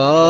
বাবা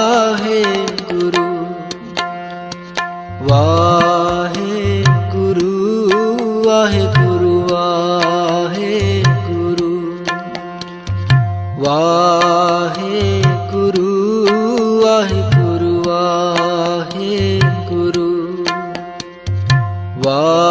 Wow.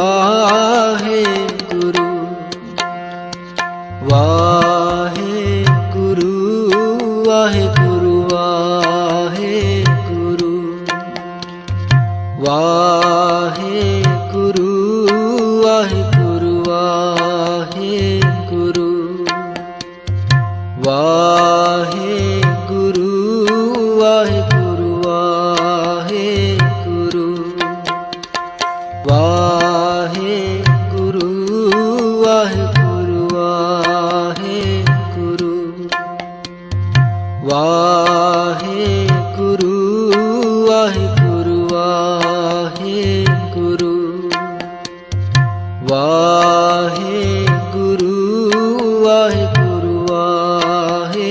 हुआ है ਵਾਹਿਗੁਰੂ ਵਾਹਿਗੁਰੂ ਵਾਹਿਗੁਰੂ ਵਾਹਿਗੁਰੂ ਵਾਹਿਗੁਰੂ ਵਾਹਿਗੁਰੂ ਵਾਹਿਗੁਰੂ ਵਾਹਿਗੁਰੂ ਵਾਹਿਗੁਰੂ ਵਾਹਿਗੁਰੂ